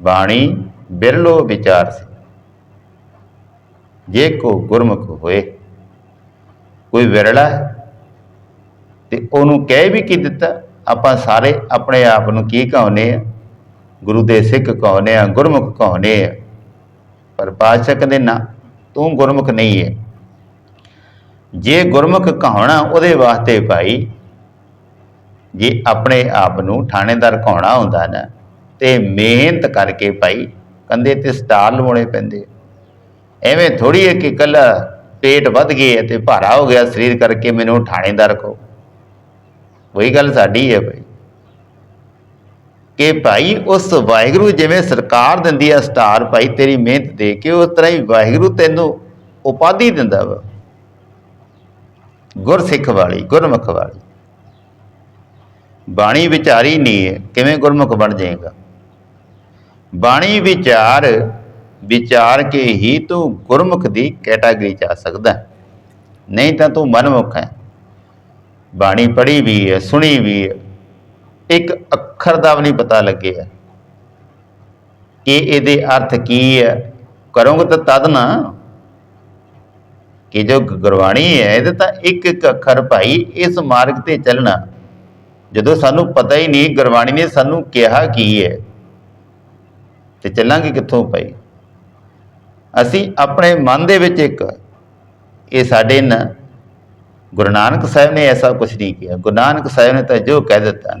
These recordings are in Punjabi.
ਬਾਣੀ ਬਿਰਲੋ ਵਿਚਾਰ ਸੀ। ਜੇ ਕੋ ਗੁਰਮੁਖ ਹੋਏ, ਕੋਈ ਵਿਰਲਾ ਤੇ ਉਹਨੂੰ ਕਹਿ ਵੀ ਕੀ ਦਿੱਤਾ? ਆਪਾਂ ਸਾਰੇ ਆਪਣੇ ਆਪ ਨੂੰ ਕੀ ਕਹਾਉਂਦੇ ਆ ਗੁਰੂ ਦੇ ਸਿੱਖ ਕਹਾਉਂਦੇ ਆ ਗੁਰਮੁਖ ਕਹਾਉਂਦੇ ਆ ਪਰ ਪਾਤਸ਼ਾਹ ਕਹਿੰਦੇ, ਨਾ, ਤੂੰ ਗੁਰਮੁਖ ਨਹੀਂ ਹੈ। ਜੇ ਗੁਰਮੁਖ ਕਹਾਉਣਾ ਉਹਦੇ ਵਾਸਤੇ ਭਾਈ ਜੇ ਆਪਣੇ ਆਪ ਨੂੰ ਥਾਣੇਦਾਰ ਕਹਾਉਣਾ ਹੁੰਦਾ ਨਾ, ਤੇ ਮਿਹਨਤ ਕਰਕੇ ਭਾਈ ਕੰਦੇ ਤੇ ਸਟਾਰ ਲਵਾਉਣੇ ਪੈਂਦੇ ਐਵੇਂ ਥੋੜੀ ਹੈ ਕਿ ਕੱਲਾ ਪੇਟ ਵੱਧ ਗਿਆ ਤੇ ਭਾਰਾ ਹੋ ਗਿਆ, ਸਰੀਰ ਕਰਕੇ ਮੈਨੂੰ ਥਾਣੇਦਾਰ ਕਹੋ। ਵਹੀ ਗੱਲ ਸਾਡੀ ਹੈ ਭਾਈ। ਕਿ ਭਾਈ ਉਸ ਵਾਹਿਗੁਰੂ ਜਿਵੇਂ ਸਰਕਾਰ ਦਿੰਦੀ ਆ ਸਟਾਰ ਭਾਈ ਤੇਰੀ ਮਿਹਨਤ ਦੇ ਕੇ ਉਸ ਤਰ੍ਹਾਂ ਹੀ ਵਾਹਿਗੁਰੂ ਤੈਨੂੰ ਉਪਾਧੀ ਦਿੰਦਾ ਵਾ। ਗੁਰਸਿੱਖ ਵਾਲੀ, ਗੁਰਮੁਖ ਵਾਲੀ। ਬਾਣੀ ਵਿਚਾਰੀ ਨਹੀਂ ਹੈ ਕਿਵੇਂ ਗੁਰਮੁਖ ਬਣ ਜਾਏਗਾ? ਬਾਣੀ ਵਿਚਾਰ ਵਿਚਾਰ ਕੇ ਹੀ ਤੂੰ ਗੁਰਮੁਖ ਦੀ ਕੈਟਾਗਰੀ ਚ ਆ ਸਕਦਾ ਨਹੀਂ ਤਾਂ ਤੂੰ ਮਨਮੁਖ ਹੈ। ਬਾਣੀ ਪੜ੍ਹੀ ਵੀ ਹੈ, ਸੁਣੀ ਵੀ ਹੈ। ਇੱਕ ਅੱਖਰ ਦਾ ਵੀ ਨਹੀਂ ਪਤਾ ਲੱਗਿਆ। ਕਿ ਇਹਦੇ ਅਰਥ ਕੀ ਹੈ? ਕਰੋਗੇ ਤਾਂ ਤਦ ਨਾ। ਕਿ ਜੋ ਗੁਰਬਾਣੀ ਹੈ, ਇਹਦੇ ਤਾਂ ਇੱਕ ਇੱਕ ਅੱਖਰ ਭਾਈ ਇਸ ਮਾਰਗ ਤੇ ਚੱਲਣਾ। ਜਦੋਂ ਸਾਨੂੰ ਪਤਾ ਹੀ ਨਹੀਂ, ਗੁਰਬਾਣੀ ਨੇ ਸਾਨੂੰ ਕਿਹਾ ਕੀ ਹੈ? ਤੇ ਚੱਲਾਂਗੇ ਕਿੱਥੋਂ ਭਾਈ? ਅਸੀਂ ਆਪਣੇ ਮਨ ਦੇ ਵਿੱਚ ਇੱਕ, ਇਹ ਸਾਡੇ ਨਾ, ਗੁਰੂ ਨਾਨਕ ਸਾਹਿਬ ਨੇ ਐਸਾ ਕੁਝ ਨਹੀਂ ਕਿਹਾ। ਗੁਰੂ ਨਾਨਕ ਸਾਹਿਬ ਨੇ ਤਾਂ ਜੋ ਕਹਿ ਦਿੱਤਾ।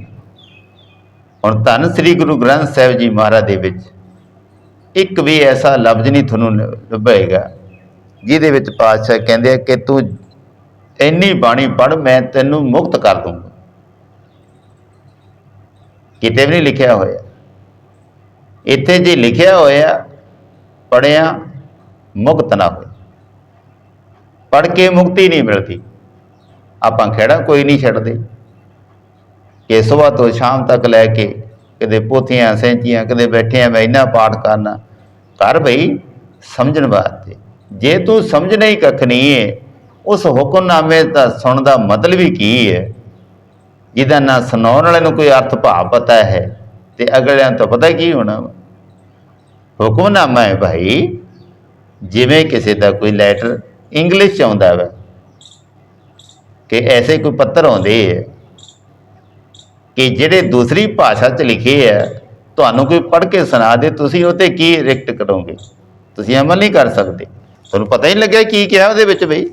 ਹੁਣ ਧੰਨ ਸ੍ਰੀ ਗੁਰੂ ਗ੍ਰੰਥ ਸਾਹਿਬ ਜੀ ਮਹਾਰਾਜ ਦੇ ਵਿੱਚ, ਇੱਕ ਵੀ ਐਸਾ ਲਫ਼ਜ਼ ਨਹੀਂ ਤੁਹਾਨੂੰ ਲੱਭੇਗਾ, ਜਿਹਦੇ ਵਿੱਚ ਪਾਤਸ਼ਾਹ ਕਹਿੰਦੇ ਆ ਕਿ ਤੂੰ ਇੰਨੀ ਬਾਣੀ ਪੜ੍ਹ, ਮੈਂ ਤੈਨੂੰ ਮੁਕਤ ਕਰ ਦੂੰਗਾ। ਕਿਤੇ ਵੀ ਨਹੀਂ ਲਿਖਿਆ ਹੋਇਆ। ਇੱਥੇ ਜੇ ਲਿਖਿਆ ਹੋਇਆ ਪੜਿਆ ਮੁਕਤ ਨਾ ਹੋਏ। ਪੜ ਕੇ ਮੁਕਤੀ ਨਹੀਂ ਮਿਲਦੀ। ਆਪਾਂ ਖੇੜਾ ਕੋਈ ਨਹੀਂ ਛੱਡਦੇ। ਕਿ ਸਵੇਰ ਤੋਂ ਸ਼ਾਮ ਤੱਕ ਲੈ ਕੇ ਕਦੇ ਪੋਥੀਆਂ, ਸੈਂਚੀਆਂ, ਕਦੇ ਬੈਠੇ ਆ, ਮੈਂ ਇੰਨਾ ਪਾਠ ਕਰਨਾ। ਕਰ ਭਈ ਸਮਝਣ ਵਾਸਤੇ। ਜੇ ਤੂੰ ਸਮਝਣਾ ਹੀ ਕੱਖ ਨਹੀਂ ਹੈ ਉਸ ਹੁਕਮਨਾਮੇ ਦਾ ਸੁਣਨ ਦਾ ਮਤਲਬ ਹੀ ਕੀ ਹੈ ਜਿਹਦਾ ਨਾ ਸੁਣਾਉਣ ਵਾਲੇ ਨੂੰ ਕੋਈ ਅਰਥ ਭਾਵ ਪਤਾ ਹੈ, ਤੇ ਅਗਲਿਆਂ ਤੋਂ ਪਤਾ ਕੀ ਹੋਣਾ ਵਾ। ਹੁਕਮਨਾਮਾ ਹੈ ਭਾਈ, ਜਿਵੇਂ ਕਿਸੇ ਦਾ ਕੋਈ ਲੈਟਰ ਇੰਗਲਿਸ਼ ਚ ਆਉਂਦਾ ਵਾ, ਕਿ ਐਸੇ ਕੋਈ ਪੱਤਰ ਆਉਂਦੇ ਹੈ ਕਿ ਜਿਹੜੇ ਦੂਸਰੀ ਭਾਸ਼ਾ ਚ ਲਿਖੇ ਹੈ ਤੁਹਾਨੂੰ ਕੋਈ ਪੜ੍ਹ ਕੇ ਸੁਣਾ ਦੇ, ਤੁਸੀਂ ਉਹ ਤੇ ਕੀ ਰਿਐਕਟ ਕਰੋਗੇ? ਤੁਸੀਂ ਅਮਲ ਨਹੀਂ ਕਰ ਸਕਦੇ। ਤੁਹਾਨੂੰ ਪਤਾ ਹੀ ਨਹੀਂ ਲੱਗਿਆ ਕੀ ਕਿਹਾ ਉਹਦੇ ਵਿੱਚ ਬਈ।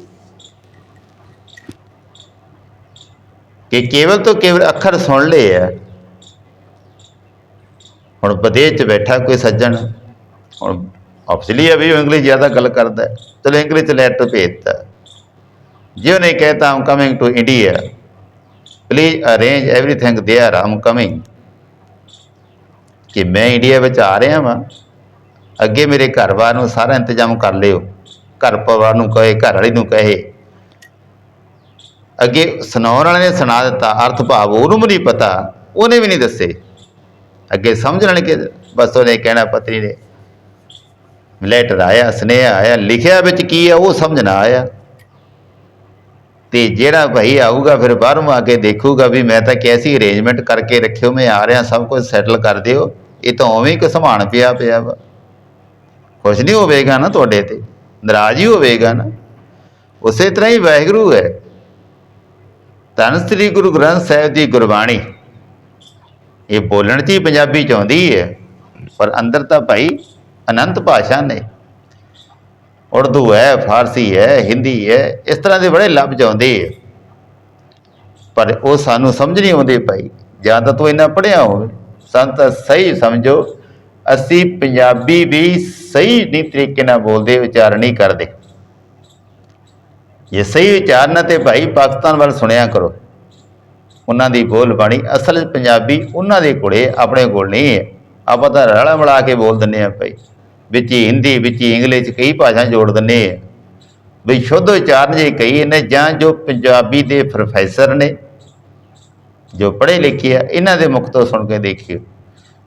ਕਿ ਕੇਵਲ ਤੋਂ ਕੇਵਲ ਅੱਖਰ ਸੁਣ ਲਏ ਆ ਹੁਣ ਵਿਦੇਸ਼ ਚ ਬੈਠਾ ਕੋਈ ਸੱਜਣ ਹੁਣ ਆਬਵੀਅਸਲੀ ਹੈ ਵੀ ਉਹ ਇੰਗਲਿਸ਼ ਜ਼ਿਆਦਾ ਗੱਲ ਕਰਦਾ ਹੈ। ਚਲੋ ਇੰਗਲਿਸ਼ ਚ ਲੈਟਰ ਭੇਜਤਾ ਜੇ ਉਹਨੇ ਕਹਿਤਾ I'm coming to India please arrange everything there I'm coming ਕਿ ਮੈਂ ਇੰਡੀਆ ਵਿੱਚ ਆ ਰਿਹਾ ਵਾਂ ਅੱਗੇ ਮੇਰੇ ਘਰ-ਬਾਰ ਨੂੰ ਸਾਰਾ ਇੰਤਜ਼ਾਮ ਕਰ ਲਿਓ ਘਰ ਪਰਿਵਾਰ ਨੂੰ ਕਹੇ ਘਰ ਵਾਲੀ ਨੂੰ ਕਹੇ ਅੱਗੇ ਸੁਣਾਉਣ ਵਾਲੇ ਨੇ ਸੁਣਾ ਦਿੱਤਾ, ਅਰਥ ਭਾਵ ਉਹਨੂੰ ਵੀ ਨਹੀਂ ਪਤਾ, ਉਹਨੇ ਵੀ ਨਹੀਂ ਦੱਸੇ। ਅੱਗੇ ਸਮਝਣ ਕਿ ਬਸ ਉਹਨੇ ਕਹਿਣਾ ਪਤਨੀ ਨੇ ਲੈਟਰ ਆਇਆ, ਸੁਨੇਹਾ ਆਇਆ, ਲਿਖਿਆ ਵਿੱਚ ਕੀ ਆ, ਉਹ ਸਮਝਣਾ ਆਇਆ। ਤੇ ਜਿਹੜਾ ਭਾਈ ਆਊਗਾ ਫਿਰ ਬਾਹਰੋਂ ਆ ਕੇ ਦੇਖੂਗਾ ਵੀ ਮੈਂ ਤਾਂ ਕੈਸੀ ਅਰੇਂਜਮੈਂਟ ਕਰਕੇ ਰੱਖਿਓ, ਮੈਂ ਆ ਰਿਹਾ, ਸਭ ਕੁਝ ਸੈਟਲ ਕਰ ਦਿਓ, ਇਹ ਤਾਂ ਉਵੇਂ ਹੀ ਕੋ ਸਮਾਨ ਪਿਆ ਪਿਆ ਵਾ। ਖੁਸ਼ ਨਹੀਂ ਹੋਵੇਗਾ ਨਾ ਤੁਹਾਡੇ ਤੇ, ਨਾਰਾਜ਼ ਹੀ ਹੋਵੇਗਾ ਨਾ। ਉਸੇ ਤਰ੍ਹਾਂ ਹੀ ਵਾਹਿਗੁਰੂ ਹੈ। ਧੰਨ ਸ੍ਰੀ ਗੁਰੂ ਗ੍ਰੰਥ ਸਾਹਿਬ ਦੀ ਗੁਰਬਾਣੀ। ਇਹ ਬੋਲਣ 'ਚ ਹੀ ਪੰਜਾਬੀ ਚ ਆਉਂਦੀ ਹੈ ਪਰ ਅੰਦਰ ਤਾਂ ਭਾਈ ਅਨੰਤ ਭਾਸ਼ਾ ਨੇ। ਉਰਦੂ ਹੈ, ਫਾਰਸੀ ਹੈ, ਹਿੰਦੀ ਹੈ, ਇਸ ਤਰ੍ਹਾਂ ਦੇ ਬੜੇ ਲੱਭ ਆਉਂਦੇ ਹੈ ਪਰ ਉਹ ਸਾਨੂੰ ਸਮਝ ਨਹੀਂ ਆਉਂਦੇ ਭਾਈ, ਜਾਂ ਤਾਂ ਤੂੰ ਇੰਨਾ ਪੜ੍ਹਿਆ ਹੋਵੇ। ਸਾਨੂੰ ਤਾਂ ਸਹੀ ਸਮਝੋ, ਅਸੀਂ ਪੰਜਾਬੀ ਵੀ ਸਹੀ ਨਹੀਂ ਤਰੀਕੇ ਨਾਲ ਬੋਲਦੇ ਵਿਚਾਰ ਨਹੀਂ ਕਰਦੇ। ਇਹ ਸਹੀ ਵਿਚਾਰਨ ਤੇ ਭਾਈ ਪਾਕਿਸਤਾਨ ਵੱਲ ਸੁਣਿਆ ਕਰੋ। ਉਹਨਾਂ ਦੀ ਬੋਲ ਬਾਣੀ ਅਸਲ ਪੰਜਾਬੀ ਉਹਨਾਂ ਦੇ ਕੋਲੇ ਆਪਣੇ ਕੋਲ ਨਹੀਂ ਹੈ। ਆਪਾਂ ਤਾਂ ਰਲਾ ਮਿਲਾ ਕੇ ਬੋਲ ਦਿੰਦੇ ਆ ਭਾਈ। ਵਿੱਚ ਹੀ ਹਿੰਦੀ, ਵਿੱਚ ਹੀ ਇੰਗਲਿਸ਼ ਕਈ ਭਾਸ਼ਾ ਜੋੜ ਦਿੰਦੇ ਆ ਵੀ ਸ਼ੁੱਧ ਉਚਾਰਨ ਜੇ ਕਹੀ ਨੇ, ਜਾਂ ਜੋ ਪੰਜਾਬੀ ਦੇ ਪ੍ਰੋਫੈਸਰ ਨੇ, ਜੋ ਪੜ੍ਹੇ ਲਿਖੇ ਆ, ਇਹਨਾਂ ਦੇ ਮੁਖ ਤੋਂ ਸੁਣ ਕੇ ਦੇਖਿਓ।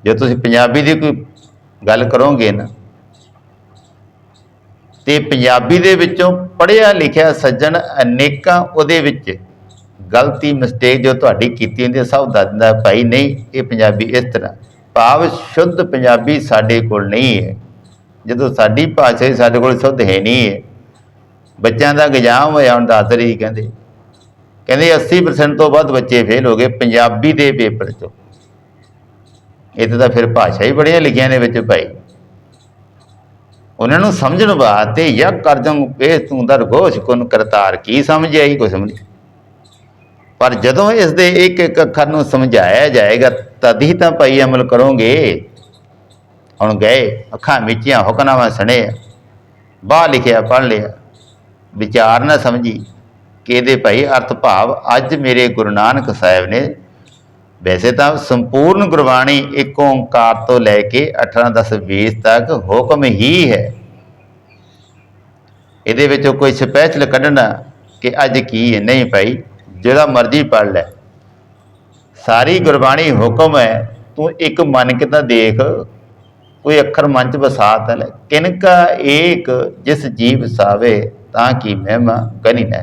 ਜੇ ਤੁਸੀਂ ਪੰਜਾਬੀ ਦੀ ਕੋਈ ਗੱਲ ਕਰੋਗੇ ਨਾ ਤੇ ਪੰਜਾਬੀ ਦੇ ਵਿੱਚੋਂ ਪੜ੍ਹਿਆ ਲਿਖਿਆ ਸੱਜਣ ਅਨੇਕਾਂ ਉਹਦੇ ਵਿੱਚ ਗਲਤੀ ਮਿਸਟੇਕ ਜੋ ਤੁਹਾਡੀ ਕੀਤੀ ਹੁੰਦੀ ਹੈ, ਸਭ ਦੱਸ ਦਿੰਦਾ, ਭਾਈ ਨਹੀਂ, ਇਹ ਪੰਜਾਬੀ ਇਸ ਤਰ੍ਹਾਂ। ਭਾਵ ਸ਼ੁੱਧ ਪੰਜਾਬੀ ਸਾਡੇ ਕੋਲ ਨਹੀਂ ਹੈ। ਜਦੋਂ ਸਾਡੀ ਭਾਸ਼ਾ ਹੀ ਸਾਡੇ ਕੋਲ ਸ਼ੁੱਧ ਹੈ ਨਹੀਂ ਹੈ। ਬੱਚਿਆਂ ਦਾ ਗਜਾਮ ਹੋਇਆ ਹੁਣ ਦੱਸ ਰਹੀ ਕਹਿੰਦੇ। ਕਹਿੰਦੇ 80% ਤੋਂ ਵੱਧ ਬੱਚੇ ਫੇਲ ਹੋ ਗਏ ਪੰਜਾਬੀ ਦੇ ਪੇਪਰ 'ਚੋਂ। ਇਹ ਤਾਂ ਫਿਰ ਭਾਸ਼ਾ ਹੀ ਬੜੀਆਂ ਲਿਖੀਆਂ ਨੇ ਵਿੱਚ ਭਾਈ। ਉਹਨਾਂ ਨੂੰ ਸਮਝਣ ਵਾਸਤੇ ਯਕ ਕਰਜੰ ਪੇਸ ਤੂੰ ਦਰਗੋਸ਼ ਕੁਨ ਕਰਤਾਰ, ਕੀ ਸਮਝਿਆ ਹੀ ਕੁਛ ਸਮਝ ਪਰ ਜਦੋਂ ਇਸ ਦੇ ਇੱਕ ਇੱਕ ਅੱਖਰ ਨੂੰ ਸਮਝਾਇਆ ਜਾਏਗਾ, ਤਦ ਹੀ ਤਾਂ ਭਾਈ ਅਮਲ ਕਰੋਗੇ। ਹੁਣ ਗਏ, ਅੱਖਾਂ ਮੀਚੀਆਂ ਹੁਕਨਾਵਾਂ ਸਣੇ ਬਾਹ ਲਿਖਿਆ, ਪੜ੍ਹ ਲਿਆ। ਵਿਚਾਰ ਨਾ ਸਮਝੀ ਕਿ ਇਹਦੇ ਭਾਈ ਅਰਥ ਭਾਵ, ਅੱਜ ਮੇਰੇ ਗੁਰੂ ਨਾਨਕ ਸਾਹਿਬ ਨੇ ਵੈਸੇ ਤਾਂ ਸੰਪੂਰਨ ਗੁਰਬਾਣੀ ਇੱਕ ਓੰਕਾਰ ਤੋਂ ਲੈ ਕੇ 18 10 20 ਤੱਕ ਹੁਕਮ ਹੀ ਹੈ। ਇਹਦੇ ਵਿੱਚੋਂ ਕੋਈ ਸਪੈਸ਼ਲ ਕੱਢਣਾ ਕਿ ਅੱਜ ਕੀ ਹੈ, ਨਹੀਂ ਭਾਈ, ਜਿਹੜਾ ਮਰਜ਼ੀ ਪੜ੍ਹ ਲੈ। ਸਾਰੀ ਗੁਰਬਾਣੀ ਹੁਕਮ ਹੈ, ਤੂੰ ਇੱਕ ਮੰਨ ਕੇ ਤਾਂ ਦੇਖ, ਕੋਈ ਅੱਖਰ ਮਨ ਚ ਵਸਾ ਤਾ ਲੈ। ਕਿਨਕਾ ਏਕ ਜਿਸ ਜੀਵ ਸਾਵੇ, ਤਾਂ ਕੀ ਮਹਿਮਾ ਗਨੀ ਨਾ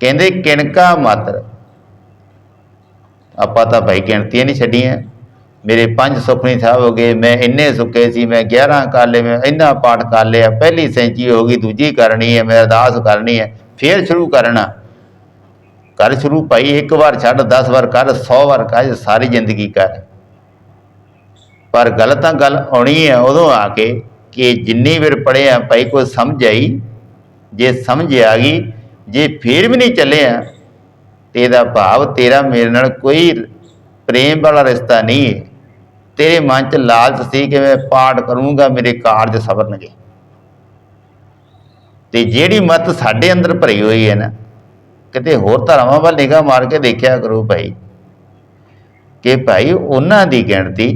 ਕਹਿੰਦੇ ਕਿਨਕਾ ਮਾਤਰ ਆਪਾਂ ਤਾਂ ਭਾਈ ਗਿਣਤੀਆਂ ਨਹੀਂ ਛੱਡੀਆਂ। ਮੇਰੇ ਪੰਜ ਸੁਪਨੇ ਸਾਹਿਬ ਹੋ ਗਏ, ਮੈਂ ਇੰਨੇ ਸੁੱਕੇ ਸੀ, ਮੈਂ 11 ਕਰ ਲਏ, ਮੈਂ ਇੰਨਾ ਪਾਠ ਕਰ ਲਿਆ, ਪਹਿਲੀ ਸੈਂਚੀ ਹੋ ਗਈ, ਦੂਜੀ ਕਰਨੀ ਹੈ, ਮੈਂ ਅਰਦਾਸ ਕਰਨੀ ਹੈ, ਫੇਰ ਸ਼ੁਰੂ ਕਰਨਾ। ਕਰ ਸ਼ੁਰੂ ਭਾਈ, ਇੱਕ ਵਾਰ ਛੱਡ 10 ਵਾਰ ਕਰ 100 ਵਾਰ ਕਰ, ਸਾਰੀ ਜ਼ਿੰਦਗੀ ਕਰ। ਪਰ ਗੱਲ ਤਾਂ ਗੱਲ ਆਉਣੀ ਹੈ, ਉਦੋਂ ਆ ਕੇ ਕਿ ਜਿੰਨੀ ਵਾਰ ਪੜਿਆ ਭਾਈ ਕੋਈ ਸਮਝ ਆਈ? ਜੇ ਸਮਝ ਆ ਗਈ, ਜੇ ਫੇਰ ਵੀ ਨਹੀਂ ਚੱਲਿਆ ਤੇ ਇਹਦਾ ਭਾਵ ਤੇਰਾ ਮੇਰੇ ਨਾਲ ਕੋਈ ਪ੍ਰੇਮ ਵਾਲਾ ਰਿਸ਼ਤਾ ਨਹੀਂ ਹੈ। ਤੇਰੇ ਮਨ 'ਚ ਲਾਲਚ ਸੀ ਕਿ ਮੈਂ ਪਾਠ ਕਰੂੰਗਾ, ਮੇਰੇ ਕਾਰਜ ਸਵਰਨਗੇ। ਤੇ ਜਿਹੜੀ ਮਤ ਸਾਡੇ ਅੰਦਰ ਭਰੀ ਹੋਈ ਹੈ ਨਾ, ਕਿਤੇ ਹੋਰ ਧਰਮਾਂ ਵੱਲ ਨਿਗਾਹ ਮਾਰ ਕੇ ਦੇਖਿਆ ਕਰੋ ਭਾਈ, ਕਿ ਭਾਈ ਉਹਨਾਂ ਦੀ ਗਿਣਤੀ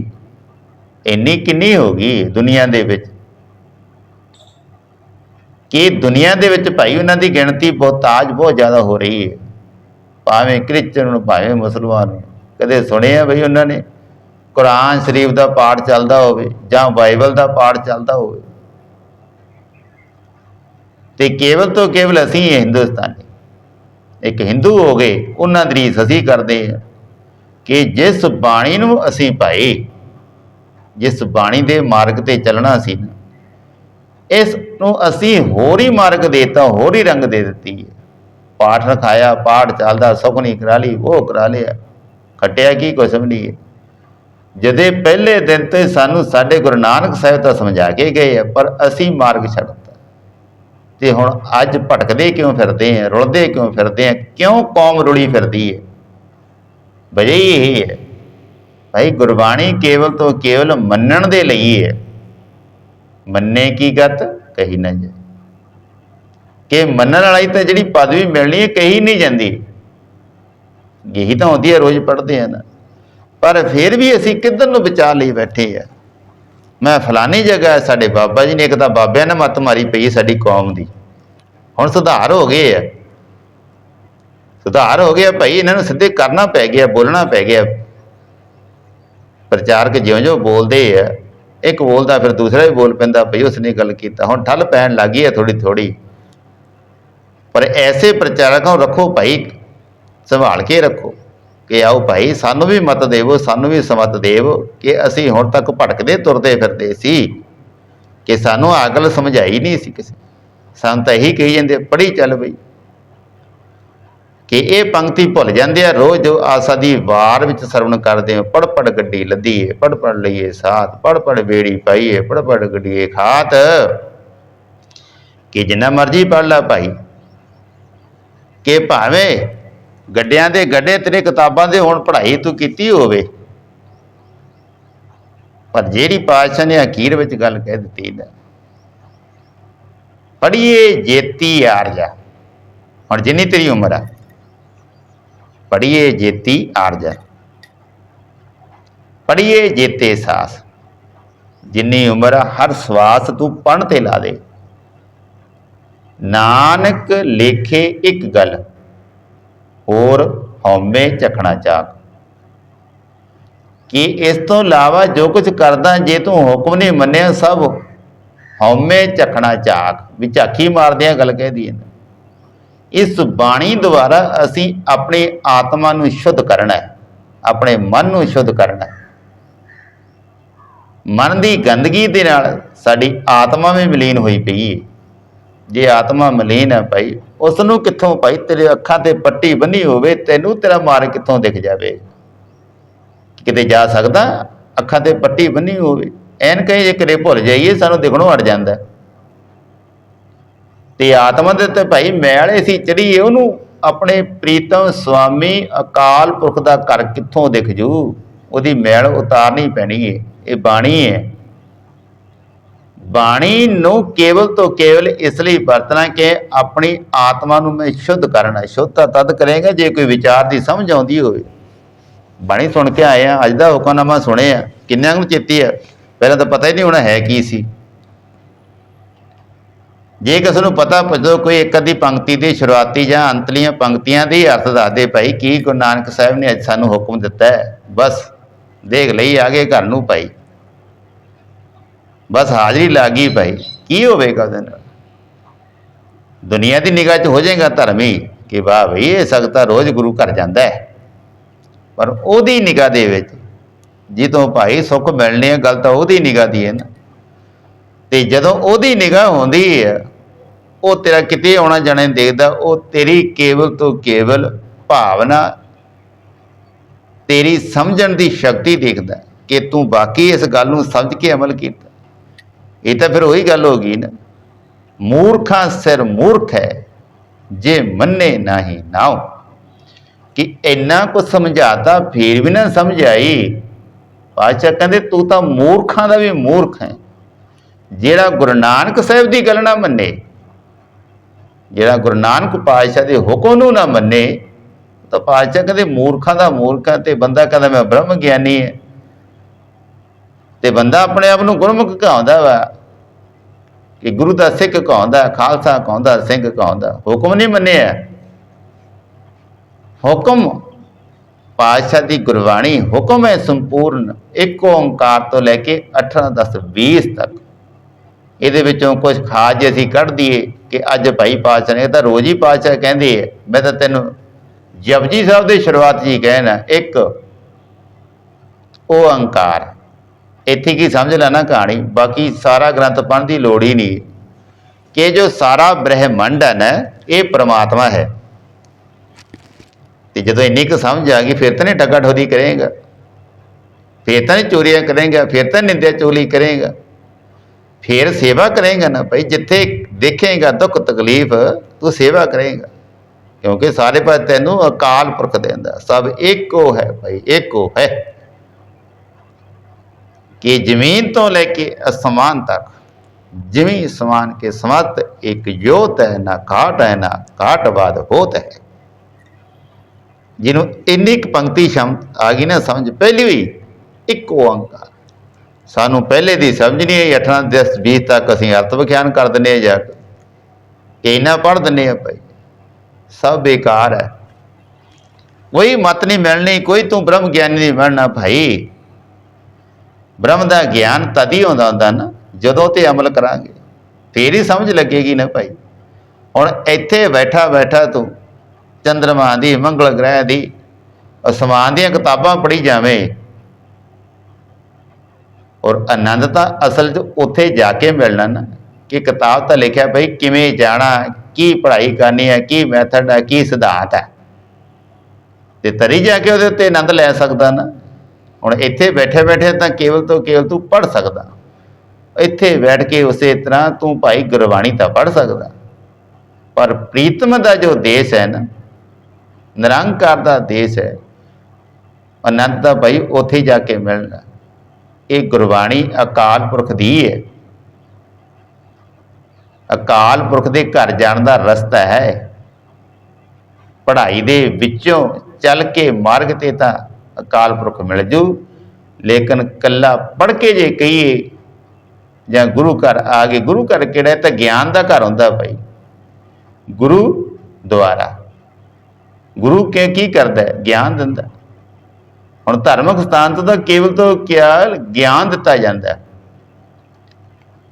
ਇੰਨੀ ਕਿੰਨੀ ਹੋ ਗਈ ਦੁਨੀਆ ਦੇ ਵਿੱਚ। ਕਿ ਦੁਨੀਆ ਦੇ ਵਿੱਚ ਭਾਈ ਉਹਨਾਂ ਦੀ ਗਿਣਤੀ ਬਹੁਤਾਜ ਬਹੁਤ ਜ਼ਿਆਦਾ ਹੋ ਰਹੀ ਹੈ। ਭਾਵੇਂ ਕ੍ਰਿਸਚਨ ਨੂੰ, ਭਾਵੇਂ ਮੁਸਲਮਾਨ ਨੂੰ। ਕਦੇ ਸੁਣਿਆ ਬਈ ਉਹਨਾਂ ਨੇ? ਕੁਰਾਨ ਸ਼ਰੀਫ ਦਾ ਪਾਠ ਚੱਲਦਾ ਹੋਵੇ ਜਾਂ ਬਾਈਬਲ ਦਾ ਪਾਠ ਚੱਲਦਾ ਹੋਵੇ? ਤੇ ਕੇਵਲ ਤੋਂ ਕੇਵਲ ਅਸੀਂ ਹਿੰਦੁਸਤਾਨੀ, ਇੱਕ ਹਿੰਦੂ ਹੋ ਗਏ, ਉਹਨਾਂ ਦੀ ਰੀਸ ਅਸੀਂ ਕਰਦੇ ਹਾਂ ਕਿ ਜਿਸ ਬਾਣੀ ਨੂੰ ਅਸੀਂ ਭਾਈ ਜਿਸ ਬਾਣੀ ਦੇ ਮਾਰਗ ਤੇ ਚੱਲਣਾ ਸੀ ਨਾ ਇਸ ਨੂੰ ਅਸੀਂ ਹੋਰ ਹੀ ਮਾਰਗ ਦੇਤਾ, ਹੋਰ ਹੀ ਰੰਗ ਦੇ ਦਿੱਤੀ ਹੈ। ਪਾਠ ਰਖਾਇਆ ਪਾਠ ਚੱਲਦਾ ਸੁਖਣੀ ਕਰਾ ਲਈ, ਉਹ ਕਰਾ ਲਿਆ। ਖਟਿਆ ਕੀ, ਕੁਛ ਵੀ ਨਹੀਂ। ਹੈ ਜਦੇ ਪਹਿਲੇ ਦਿਨ ਤੇ ਸਾਨੂੰ ਸਾਡੇ ਗੁਰੂ ਨਾਨਕ ਸਾਹਿਬ ਤਾਂ ਸਮਝਾ ਕੇ ਗਏ ਆ, ਪਰ ਅਸੀਂ ਮਾਰਗ ਛੱਡਤਾ ਤੇ ਹੁਣ ਅੱਜ ਭਟਕਦੇ ਕਿਉਂ ਫਿਰਦੇ ਆ, ਰੁਲਦੇ ਕਿਉਂ ਫਿਰਦੇ ਆ, ਕਿਉਂ ਕੌਮ ਰੁਲੀ ਫਿਰਦੀ ਹੈ ਵਜ੍ਹਾ ਹੀ ਇਹ ਹੈ ਭਾਈ ਗੁਰਬਾਣੀ ਕੇਵਲ ਤੋਂ ਕੇਵਲ ਮੰਨਣ ਦੇ ਲਈ ਹੈ ਮੰਨੇ ਕੀ ਗਤ, ਕਹੀ ਨਾ ਜਾਏ। ਕਿ ਮੰਨਣ ਵਾਲੀ ਤਾਂ ਜਿਹੜੀ ਪਦਵੀ ਮਿਲਣੀ ਹੈ, ਕਹੀ ਨਹੀਂ ਜਾਂਦੀ। ਇਹੀ ਤਾਂ ਹੁੰਦੀ ਹੈ, ਰੋਜ਼ ਪੜ੍ਹਦੇ ਆ ਨਾ ਪਰ ਫਿਰ ਵੀ ਅਸੀਂ ਕਿੱਧਰ ਨੂੰ ਬਚਾ ਲਈ ਬੈਠੇ ਆ? ਮੈਂ ਫਲਾਨੀ ਜਗ੍ਹਾ ਸਾਡੇ ਬਾਬਾ ਜੀ ਨੇ ਇੱਕ ਤਾਂ ਬਾਬਿਆਂ ਨੇ ਮੱਤ ਮਾਰੀ ਪਈ ਸਾਡੀ ਕੌਮ ਦੀ। ਹੁਣ ਸੁਧਾਰ ਹੋ ਗਏ ਆ। ਸੁਧਾਰ ਹੋ ਗਿਆ ਭਾਈ, ਇਹਨਾਂ ਨੂੰ ਸਿੱਧੇ ਕਰਨਾ ਪੈ ਗਿਆ, ਬੋਲਣਾ ਪੈ ਗਿਆ। ਪ੍ਰਚਾਰਕ ਜਿਉਂ-ਜਿਉਂ ਬੋਲਦੇ ਆ। ਇੱਕ ਬੋਲਦਾ, ਫਿਰ ਦੂਸਰਾ ਵੀ ਬੋਲ ਪੈਂਦਾ, ਭਈ ਉਸਨੇ ਗੱਲ ਕੀਤਾ। ਹੁਣ ਠੱਲ ਪੈਣ ਲੱਗੀ ਹੈ ਥੋੜੀ ਥੋੜੀ ਪਰ ਐਸੇ ਪ੍ਰਚਾਰਕਾਂ ਨੂੰ ਰੱਖੋ ਭਾਈ, ਸੰਭਾਲ ਕੇ ਰੱਖੋ ਕਿ ਆਓ ਭਾਈ, ਸਾਨੂੰ ਵੀ ਮਤ ਦੇਵੋ, ਸਾਨੂੰ ਵੀ ਸਮਤ ਦੇਵੋ ਕਿ ਅਸੀਂ ਹੁਣ ਤੱਕ ਭਟਕਦੇ, ਤੁਰਦੇ ਫਿਰਦੇ ਸੀ ਕਿ ਸਾਨੂੰ ਅਗਲ ਸਮਝਾਈ ਨਹੀਂ ਸੀ ਕਿਸੇ। ਸਾਨੂੰ ਤਾਂ ਇਹੀ ਕਹੀ ਜਾਂਦੇ ਪੜੀ ਚੱਲ ਬਈ। ਕਿ ਇਹ ਪੰਕਤੀ ਭੁੱਲ ਜਾਂਦੇ ਆ, ਰੋਜ਼ ਜੋ ਆਸਾ ਦੀ ਵਾਰ ਵਿੱਚ ਸਰਵਣ ਕਰਦੇ ਹੋ ਪੜ ਪੜ ਗੱਡੀ ਲੱਦੀਏ ਪੜ ਪੜ ਲਈਏ ਸਾਥ ਪੜ ਪੜ ਬੇੜੀ ਪਾਈਏ ਪੜ ਪੜ ਗੱਡੀਏ ਖਾਤ। ਕਿ ਜਿੰਨਾ ਮਰਜ਼ੀ ਪੜ ਲੈ ਭਾਈ ਕਿ ਭਾਵੇਂ ਗੱਡਿਆਂ ਦੇ ਗੱਡੇ ਤੇਰੇ ਕਿਤਾਬਾਂ ਦੇ ਹੁਣ ਪੜ੍ਹਾਈ ਤੂੰ ਕੀਤੀ ਹੋਵੇ, ਪਰ ਜਿਹੜੀ ਪਾਤਸ਼ਾਹ ਨੇ ਅਖੀਰ ਵਿੱਚ ਗੱਲ ਕਹਿ ਦਿੱਤੀ ਨਾ, ਪੜ੍ਹੀਏ ਜੇਤੀ ਆਰਜਾ ਹੁਣ ਜਿੰਨੀ ਤੇਰੀ ਉਮਰ ਆ, ਪੜ੍ਹੀਏ ਜੇਤੀ ਆਰਜਾ ਪੜ੍ਹੀਏ ਜੇਤੇ ਸਾਸ, ਜਿੰਨੀ ਉਮਰ ਆ, ਹਰ ਸਵਾਸ ਤੂੰ ਪੜ੍ਹਨ ਤੇ ਲਾ ਦੇ। ਨਾਨਕ ਲੇਖੇ ਇੱਕ ਗੱਲ, ਹੋਰ ਹਉਮੈ ਚੱਕਣਾ ਚਾਕ। ਕਿ ਇਸ ਤੋਂ ਇਲਾਵਾ ਜੋ ਕੁਝ ਕਰਦਾ, ਜੇ ਤੂੰ ਹੁਕਮ ਨਹੀਂ ਮੰਨਿਆ, ਸਭ ਹਉਮੈ ਚੱਕਣਾ ਚਾਕ। ਵਿਚਾਖੀ ਝਾਕੀ ਮਾਰਦਿਆਂ ਗੱਲ ਕਹਿ ਦਈਏ ਇਸ ਬਾਣੀ ਦੁਆਰਾ ਅਸੀਂ ਆਪਣੀ ਆਤਮਾ ਨੂੰ ਸ਼ੁੱਧ ਕਰਨਾ ਹੈ, ਆਪਣੇ ਮਨ ਨੂੰ ਸ਼ੁੱਧ ਕਰਨਾ ਹੈ। ਮਨ ਦੀ ਗੰਦਗੀ ਦੇ ਨਾਲ ਸਾਡੀ ਆਤਮਾ ਵੀ ਮਲੀਨ ਹੋਈ ਪਈ ਹੈ ਜੇ ਆਤਮਾ ਮਲੀਨ ਹੈ ਭਾਈ ਉਸ ਨੂੰ ਕਿੱਥੋਂ ਭਾਈ, ਤੇਰੇ ਅੱਖਾਂ ਤੇ ਪੱਟੀ ਬੰਨੀ ਹੋਵੇ, ਤੈਨੂੰ ਤੇਰਾ ਮਾਰ ਕਿੱਥੋਂ ਦਿਖ ਜਾਵੇ? ਕਿਤੇ ਜਾ ਸਕਦਾ, ਅੱਖਾਂ ਤੇ ਪੱਟੀ ਬੰਨੀ ਹੋਵੇ। ਐਨ ਕਹੇ ਜੇ ਕਿਤੇ ਭੁੱਲ ਜਾਈਏ, ਸਾਨੂੰ ਦਿਖਣੋਂ ਹਟ ਜਾਂਦਾ। ਤੇ ਆਤਮਾ ਦੇ ਤੇ ਭਾਈ, ਮੈਲੇ ਸੀ ਚੜੀਏ ਉਹਨੂੰ ਆਪਣੇ ਪ੍ਰੀਤਮ ਸੁਆਮੀ ਅਕਾਲ ਪੁਰਖ ਦਾ ਘਰ ਕਿੱਥੋਂ ਦਿਖ ਜੂ? ਉਹਦੀ ਮੈਲ ਉਤਾਰਨੀ ਪੈਣੀ ਏ, ਇਹ ਬਾਣੀ ਹੈ ਬਾਣੀ ਨੂੰ ਕੇਵਲ ਤੋਂ ਕੇਵਲ ਇਸ ਲਈ ਵਰਤਣਾ ਕਿ ਆਪਣੀ ਆਤਮਾ ਨੂੰ ਮੈਂ ਸ਼ੁੱਧ ਕਰਨਾ ਸ਼ੁੱਧਤਾ ਤਦ ਕਰੇਗਾ ਜੇ ਕੋਈ ਵਿਚਾਰ ਦੀ ਸਮਝ ਆਉਂਦੀ ਹੋਵੇ। ਬਾਣੀ ਸੁਣ ਕੇ ਆਏ ਆ, ਅੱਜ ਦਾ ਹੁਕਮਨਾਮਾ ਸੁਣੇ ਆ, ਕਿੰਨਿਆਂ ਨੂੰ ਚੇਤੀ ਆ? ਪਹਿਲਾਂ ਤਾਂ ਪਤਾ ਹੀ ਨਹੀਂ ਹੋਣਾ ਹੈ ਕੀ ਸੀ। ਜੇ ਕਿਸੇ ਨੂੰ ਪਤਾ, ਪੁੱਛੋ ਕੋਈ ਇੱਕ ਅੱਧੀ ਪੰਕਤੀ ਦੀ ਸ਼ੁਰੂਆਤੀ ਜਾਂ ਅੰਤਲੀਆਂ ਪੰਕਤੀਆਂ ਦੀ ਅਰਥ ਦੱਸਦੇ ਭਾਈ, ਕੀ ਗੁਰੂ ਨਾਨਕ ਸਾਹਿਬ ਨੇ ਅੱਜ ਸਾਨੂੰ ਹੁਕਮ ਦਿੱਤਾ ਹੈ? ਬਸ, ਦੇਖ ਲਈ, ਆਗੇ ਘਰ ਨੂੰ ਭਾਈ। ਬਸ ਹਾਜ਼ਰੀ ਲੱਗੀ ਭਾਈ, ਕੀ ਹੋਵੇਗਾ ਉਹਦੇ ਨਾਲ? ਦੁਨੀਆ ਦੀ ਨਿਗਾਹ 'ਚ ਹੋ ਜਾਏਗਾ ਧਰਮੀ ਕਿ ਵਾਹ ਭਈ ਇਹ ਸਕਦਾ ਰੋਜ਼ ਗੁਰੂ ਘਰ ਜਾਂਦਾ ਹੈ। ਪਰ ਉਹਦੀ ਨਿਗਾਹ ਦੇ ਵਿੱਚ ਜਦੋਂ ਭਾਈ ਸੁੱਖ ਮਿਲਣੇ ਆ ਗੱਲ ਤਾਂ ਉਹਦੀ ਨਿਗਾਹ ਦੀ ਹੈ ਨਾ। ਤੇ ਜਦੋਂ ਉਹਦੀ ਨਿਗਾਹ ਹੁੰਦੀ ਹੈ, ਉਹ ਤੇਰਾ ਕਿਤੇ ਆਉਣਾ ਜਾਣਾ ਦੇਖਦਾ, ਉਹ ਤੇਰੀ ਕੇਵਲ ਤੋਂ ਕੇਵਲ ਭਾਵਨਾ, ਤੇਰੀ ਸਮਝਣ ਦੀ ਸ਼ਕਤੀ ਦੇਖਦਾ ਕਿ ਤੂੰ ਬਾਕੀ ਇਸ ਗੱਲ ਨੂੰ ਸਮਝ ਕੇ ਅਮਲ ਕੀਤਾ। ਇਹ ਤਾਂ ਫਿਰ ਉਹੀ ਗੱਲ ਹੋ ਗਈ ਨਾ। ਮੂਰਖਾਂ ਸਿਰ ਮੂਰਖ ਹੈ, ਜੇ ਮੰਨੇ ਨਹੀਂ ਨਾਉ। ਕਿ ਇੰਨਾ ਕੁ ਸਮਝਾਤਾ, ਫੇਰ ਵੀ ਨਾ ਸਮਝ ਆਈ ਪਾਤਸ਼ਾਹ ਕਹਿੰਦੇ, ਤੂੰ ਤਾਂ ਮੂਰਖਾਂ ਦਾ ਵੀ ਮੂਰਖ ਹੈ। ਜਿਹੜਾ ਗੁਰੂ ਨਾਨਕ ਸਾਹਿਬ ਦੀ ਗੱਲ ਨਾ ਮੰਨੇ, ਜਿਹੜਾ ਗੁਰੂ ਨਾਨਕ ਪਾਤਸ਼ਾਹ ਦੇ ਹੁਕਮ ਨੂੰ ਨਾ ਮੰਨੇ, ਤਾਂ ਪਾਤਸ਼ਾਹ ਕਹਿੰਦੇ, ਮੂਰਖਾਂ ਦਾ ਮੂਰਖ ਹੈ ਤੇ ਬੰਦਾ ਕਹਿੰਦਾ, ਮੈਂ ਬ੍ਰਹਮ ਗਿਆਨੀ ਹੈ। ਤੇ ਬੰਦਾ ਆਪਣੇ ਆਪ ਨੂੰ ਗੁਰਮੁਖ ਕਹਾਉਂਦਾ ਵਾ ਕਿ ਗੁਰੂ ਦਾ ਸਿੱਖ ਕਹਾਉਂਦਾ, ਖਾਲਸਾ ਕਹਾਉਂਦਾ, ਸਿੰਘ ਕਹਾਉਂਦਾ, ਹੁਕਮ ਨਹੀਂ ਮੰਨਿਆ। ਹੁਕਮ ਪਾਤਸ਼ਾਹ ਦੀ ਗੁਰਬਾਣੀ ਹੁਕਮ ਹੈ ਸੰਪੂਰਨ, ਇੱਕ ਓੰਕਾਰ ਤੋਂ ਲੈ ਕੇ 18 10 20 ਤੱਕ। ਇਹਦੇ ਵਿੱਚੋਂ ਕੁਝ ਖਾਸ ਜੇ ਅਸੀਂ ਕੱਢ ਦਈਏ ਕਿ ਅੱਜ ਭਾਈ ਪਾਤਸ਼ਾਹ ਨੇ, ਇਹ ਤਾਂ ਰੋਜ਼ ਹੀ ਪਾਤਸ਼ਾਹ ਕਹਿੰਦੇ ਆ, ਮੈਂ ਤਾਂ ਤੈਨੂੰ ਜਪਜੀ ਸਾਹਿਬ ਦੇ ਸ਼ੁਰੂਆਤ 'ਚ ਹੀ ਕਹਿਣਾ, ਇੱਕ ਓੰਕਾਰ। ਇੱਥੇ ਕੀ ਸਮਝ ਲੈਣਾ ਕਹਾਣੀ? ਬਾਕੀ ਸਾਰਾ ਗ੍ਰੰਥ ਪੜ੍ਹਨ ਦੀ ਲੋੜ ਹੀ ਨਹੀਂ। ਕਿ ਜੋ ਸਾਰਾ ਬ੍ਰਹਿਮੰਡ ਹੈ ਨਾ, ਇਹ ਪ੍ਰਮਾਤਮਾ ਹੈ। ਤੇ ਜਦੋਂ ਇੰਨੀ ਕੁ ਸਮਝ ਆ ਗਈ, ਫਿਰ ਤਾਂ ਨਹੀਂ ਟੱਗਾ ਠੋਰੀ ਕਰੇਗਾ। ਫਿਰ ਤਾਂ ਨਹੀਂ ਚੋਰੀਆਂ ਕਰੇਗਾ, ਫਿਰ ਤਾਂ ਨਿੰਦਿਆ ਚੋਲੀ ਕਰੇਗਾ। ਫਿਰ ਸੇਵਾ ਕਰੇਗਾ ਨਾ ਭਾਈ, ਜਿੱਥੇ ਦੇਖੇਗਾ ਦੁੱਖ ਤਕਲੀਫ, ਤੂੰ ਸੇਵਾ ਕਰੇਗਾ। ਕਿਉਂਕਿ ਸਾਰੇ ਪਾਸੇ ਤੈਨੂੰ ਅਕਾਲ ਪੁਰਖ ਦਿੰਦਾ। ਸਭ ਇੱਕੋ ਹੈ ਭਾਈ, ਇੱਕੋ ਹੈ। ਕਿ ਜ਼ਮੀਨ ਤੋਂ ਲੈ ਕੇ ਅਸਮਾਨ ਤੱਕ, ਜਿਵੇਂ ਸਮਾਨ ਕੇ ਸਮਤ ਇੱਕ ਜੋਤ ਹੈ, ਨਾ ਘਾਟ ਹੈ, ਨਾ ਘਾਟ ਬਾਦ ਹੋਤ ਹੈ। ਜਿਹਨੂੰ ਇੰਨੀ ਕੁ ਪੰਕਤੀ ਸ਼ਮ, ਆ ਗਈ ਨਾ ਸਮਝ, ਪਹਿਲੀ ਵੀ ਇੱਕ ਓੰਕਾਰ ਸਾਨੂੰ ਪਹਿਲੇ ਦੀ ਸਮਝ ਨਹੀਂ ਆਈ 8 10 20 ਤੱਕ ਅਸੀਂ ਅਰਥ ਵਿਖਿਆਨ ਕਰ ਦਿੰਦੇ ਆ ਜਾ ਕੇ ਕਿ ਪੜ੍ਹ ਦਿੰਦੇ ਆ ਭਾਈ। ਸਭ ਬੇਕਾਰ ਹੈ। ਕੋਈ ਮਤ ਨਹੀਂ ਮਿਲਣੀ, ਕੋਈ ਤੂੰ ਬ੍ਰਹਮ ਗਿਆਨੀ ਨਹੀਂ ਬਣਨਾ ਭਾਈ। ਬ੍ਰਹਮ ਦਾ ਗਿਆਨ ਤਦ ਹੀ ਹੁੰਦਾ ਹੁੰਦਾ ਨਾ, ਜਦੋਂ ਤੇ ਅਮਲ ਕਰਾਂਗੇ। ਫੇਰ ਹੀ ਸਮਝ ਲੱਗੇਗੀ ਨਾ ਭਾਈ। ਹੁਣ ਇੱਥੇ ਬੈਠਾ ਬੈਠਾ ਤੂੰ, ਚੰਦਰਮਾ ਦੀ, ਮੰਗਲ ਗ੍ਰਹਿ ਦੀ, ਅਸਮਾਨ ਦੀਆਂ ਕਿਤਾਬਾਂ ਪੜ੍ਹੀ ਜਾਵੇਂ। ਔਰ ਆਨੰਦ ਤਾਂ ਅਸਲ 'ਚ ਉੱਥੇ ਜਾ ਕੇ ਮਿਲਣਾ ਨਾ, ਕਿ ਕਿਤਾਬ ਤਾਂ ਲਿਖਿਆ ਭਈ ਕਿਵੇਂ ਜਾਣਾ, ਕੀ ਪੜ੍ਹਾਈ ਕਰਨੀ ਹੈ, ਕੀ ਮੈਥਡ ਹੈ, ਕੀ ਸਿਧਾਂਤ ਹੈ। ਤੇ ਤਰੀ ਜਾ ਕੇ ਉਹਦੇ ਉੱਤੇ ਆਨੰਦ ਲੈ ਸਕਦਾ ਨਾ। ਹੁਣ ਇੱਥੇ ਬੈਠੇ ਬੈਠੇ ਤਾਂ ਕੇਵਲ ਤੋਂ ਕੇਵਲ ਤੂੰ ਪੜ੍ਹ ਸਕਦਾ। ਇੱਥੇ ਬੈਠ ਕੇ ਉਸੇ ਤਰ੍ਹਾਂ ਤੂੰ ਭਾਈ ਗੁਰਬਾਣੀ ਤਾਂ ਪੜ੍ਹ ਸਕਦਾ। ਪਰ ਪ੍ਰੀਤਮ ਦਾ ਜੋ ਦੇਸ਼ ਹੈ ਨਾ, ਨਿਰੰਕਾਰ ਦਾ ਦੇਸ਼ ਹੈ, ਆਨੰਦ ਦਾ ਭਾਈ ਉੱਥੇ ਜਾ ਕੇ ਮਿਲਣਾ। ਇਹ ਗੁਰਬਾਣੀ ਅਕਾਲ ਪੁਰਖ ਦੀ ਹੈ। ਅਕਾਲ ਪੁਰਖ ਦੇ ਘਰ ਜਾਣ ਦਾ ਰਸਤਾ ਹੈ। ਪੜ੍ਹਾਈ ਦੇ ਵਿੱਚੋਂ ਚੱਲ ਕੇ ਮਾਰਗ ਤੇ ਤਾਂ ਅਕਾਲ ਪੁਰਖ ਮਿਲ ਜੂ। ਲੇਕਿਨ ਕੱਲਾ ਪੜ੍ਹ ਕੇ ਜੇ ਕਹੀਏ ਜਾਂ ਗੁਰੂ ਘਰ ਆ ਗਏ ਗੁਰੂ ਘਰ ਕਿਹੜਾ ਤਾਂ ਗਿਆਨ ਦਾ ਘਰ ਹੁੰਦਾ ਭਾਈ ਗੁਰੂ ਦੁਆਰਾ। ਗੁਰੂ ਕੇ ਕੀ ਕਰਦਾ ਹੈ? ਗਿਆਨ ਦਿੰਦਾ। ਹੁਣ ਧਾਰਮਿਕ ਸਥਾਨ ਤੋਂ ਤਾਂ ਕੇਵਲ ਤੋਂ ਕਿਆ ਗਿਆਨ ਦਿੱਤਾ ਜਾਂਦਾ ਹੈ।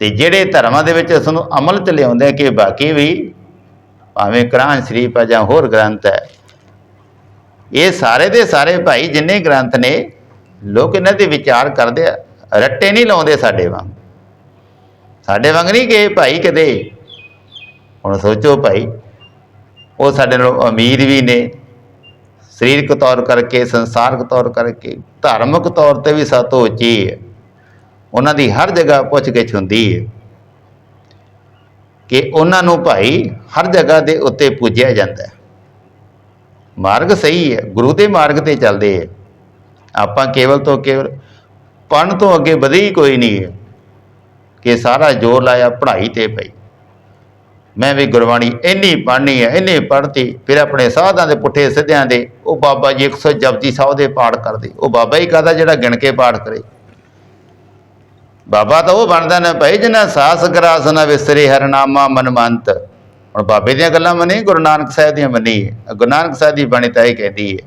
ਤੇ ਜਿਹੜੇ ਧਰਮਾਂ ਦੇ ਵਿੱਚ ਇਸ ਨੂੰ ਅਮਲ ਚ ਲਿਆਉਂਦੇ ਕਿ ਬਾਕੀ ਵੀ ਭਾਵੇਂ ਕੁਰਾਨ ਸ਼ਰੀਫ ਆ ਜਾਂ ਹੋਰ ਗ੍ਰੰਥ ਹੈ ਇਹ ਸਾਰੇ ਦੇ ਸਾਰੇ ਭਾਈ ਜਿੰਨੇ ਗ੍ਰੰਥ ਨੇ, ਲੋਕ ਇਹਨਾਂ ਤੇ ਵਿਚਾਰ ਕਰਦੇ ਆ। ਰੱਟੇ ਨਹੀਂ ਲਾਉਂਦੇ ਸਾਡੇ ਵਾਂਗ। ਸਾਡੇ ਵਾਂਗ ਨਹੀਂ ਕਿ ਭਾਈ ਕਦੇ ਹੁਣ ਸੋਚੋ ਭਾਈ, ਉਹ ਸਾਡੇ ਨਾਲੋਂ ਅਮੀਰ ਵੀ ਨੇ। ਸਰੀਰਕ ਤੌਰ ਕਰਕੇ, ਸੰਸਾਰਕ ਤੌਰ ਕਰਕੇ, ਧਾਰਮਿਕ ਤੌਰ ਤੇ ਵੀ ਸਭ ਤੋਂ ਉੱਚੀ ਹੈ। ਉਹਨਾਂ ਦੀ ਹਰ ਜਗ੍ਹਾ ਪੁੱਛ ਗਿੱਛ ਹੁੰਦੀ ਹੈ ਕਿ ਉਹਨਾਂ ਨੂੰ ਭਾਈ ਹਰ ਜਗ੍ਹਾ ਦੇ ਉੱਤੇ ਪੂਜਿਆ ਜਾਂਦਾ ਹੈ। ਮਾਰਗ ਸਹੀ ਹੈ, ਗੁਰੂ ਦੇ ਮਾਰਗ ਤੇ ਚੱਲਦੇ ਹੈ। ਆਪਾਂ ਕੇਵਲ ਤੋਂ ਕੇਵਲ ਪੜ੍ਹਨ ਤੋਂ ਅੱਗੇ ਵਧੇ ਹੀ ਕੋਈ ਨਹੀਂ ਹੈ। ਕਿ ਸਾਰਾ ਜ਼ੋਰ ਲਾਇਆ, ਪੜ੍ਹਾਈ ਤੇ ਪਈ। ਮੈਂ ਵੀ ਗੁਰਬਾਣੀ ਇੰਨੀ ਪੜ੍ਹਨੀ ਹੈ, ਇੰਨੀ ਪੜ੍ਹਤੀ, ਫਿਰ ਆਪਣੇ ਸਾਧਾਂ ਦੇ ਪੁੱਠੇ ਸਿੱਧਿਆਂ ਦੇ, ਉਹ ਬਾਬਾ ਜੀ 100 ਜਪਜੀ ਸਾਹਿਬ ਦੇ ਪਾਠ ਕਰਦੇ। ਉਹ ਬਾਬਾ ਹੀ ਕਹਦਾ ਜਿਹੜਾ ਗਿਣ ਕੇ ਪਾਠ ਕਰੇ? ਬਾਬਾ ਤਾਂ ਉਹ ਬਣਦਾ ਨਾ, ਭਾਈ ਜਿਨ੍ਹਾਂ ਸਾਸ ਗਰਾਸ ਨਾ ਵਿਸਰੇ ਹਰਨਾਮਾ ਮਨਮੰਤ। ਹੁਣ ਬਾਬੇ ਦੀਆਂ ਗੱਲਾਂ ਮੰਨੀ ਗੁਰੂ ਨਾਨਕ ਸਾਹਿਬ ਦੀਆਂ ਮੰਨੀ ਗੁਰੂ ਨਾਨਕ ਸਾਹਿਬ ਦੀ ਬਾਣੀ ਤਾਂ ਇਹ ਕਹਿੰਦੀ ਹੈ